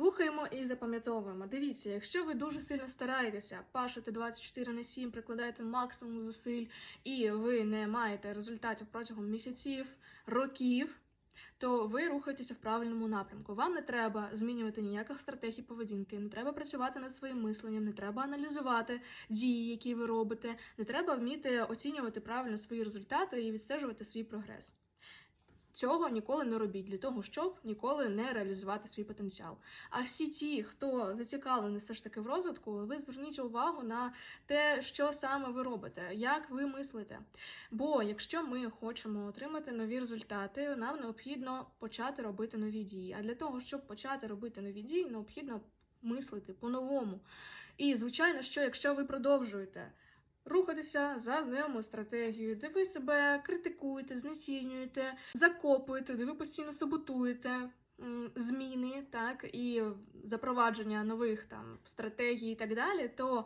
Слухаємо і запам'ятовуємо. Дивіться, якщо ви дуже сильно стараєтеся, пашете 24 на 7, прикладаєте максимум зусиль, і ви не маєте результатів протягом місяців, років, то ви рухаєтеся в правильному напрямку. Вам не треба змінювати ніяких стратегій поведінки, не треба працювати над своїм мисленням, не треба аналізувати дії, які ви робите, не треба вміти оцінювати правильно свої результати і відстежувати свій прогрес. Цього ніколи не робіть для того, щоб ніколи не реалізувати свій потенціал. А всі ті, хто зацікавлений все ж таки в розвитку, ви зверніть увагу на те, що саме ви робите, як ви мислите. Бо якщо ми хочемо отримати нові результати, нам необхідно почати робити нові дії. А для того, щоб почати робити нові дії, необхідно мислити по-новому. І звичайно, що якщо ви продовжуєте рухатися за знайомою стратегією, де ви себе критикуєте, знецінюєте, закопуєте, де ви постійно саботуєте. Зміни, так і запровадження нових там стратегій і так далі, то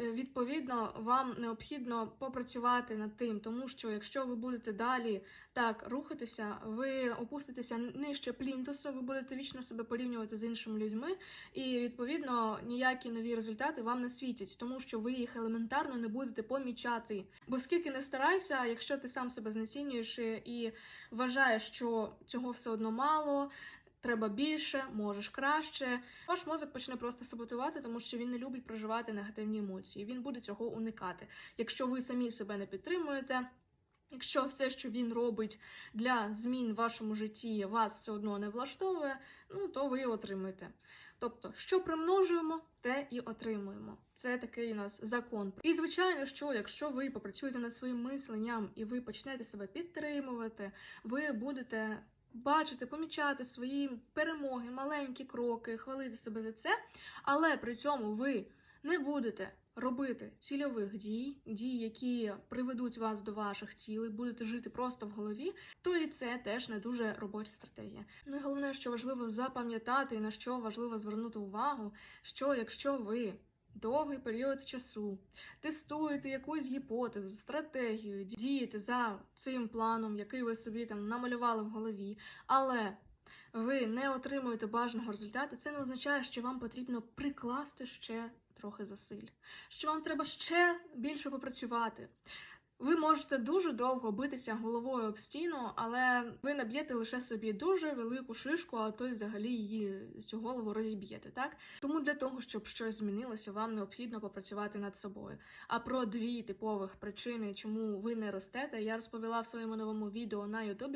е, відповідно вам необхідно попрацювати над тим, тому що якщо ви будете далі так рухатися, ви опуститеся нижче плінтусу, ви будете вічно себе порівнювати з іншими людьми, і відповідно ніякі нові результати вам не світять, тому що ви їх елементарно не будете помічати. Бо скільки не старайся, якщо ти сам себе знецінюєш і- і вважаєш, що цього все одно мало. Треба більше, можеш краще. Ваш мозок почне просто саботувати, тому що він не любить проживати негативні емоції. Він буде цього уникати. Якщо ви самі себе не підтримуєте, якщо все, що він робить для змін в вашому житті, вас все одно не влаштовує, ну то ви і отримуєте. Тобто, що примножуємо, те і отримуємо. Це такий у нас закон. І звичайно, що якщо ви попрацюєте над своїм мисленням і ви почнете себе підтримувати, ви будете бачити, помічати свої перемоги, маленькі кроки, хвалити себе за це, але при цьому ви не будете робити цільових дій, дій, які приведуть вас до ваших цілей, будете жити просто в голові, то і це теж не дуже робоча стратегія. Ну і головне, що важливо запам'ятати і на що важливо звернути увагу, що якщо ви довгий період часу тестуєте якусь гіпотезу, стратегію, дієте за цим планом, який ви собі там намалювали в голові, але ви не отримуєте бажаного результату, це не означає, що вам потрібно прикласти ще трохи зусиль, що вам треба ще більше попрацювати. Ви можете дуже довго битися головою об стіну, але ви наб'єте лише собі дуже велику шишку, а то й взагалі її цю голову розіб'єте, так? Тому для того, щоб щось змінилося, вам необхідно попрацювати над собою. А про дві типових причини, чому ви не ростете, я розповіла в своєму новому відео на Ютубі.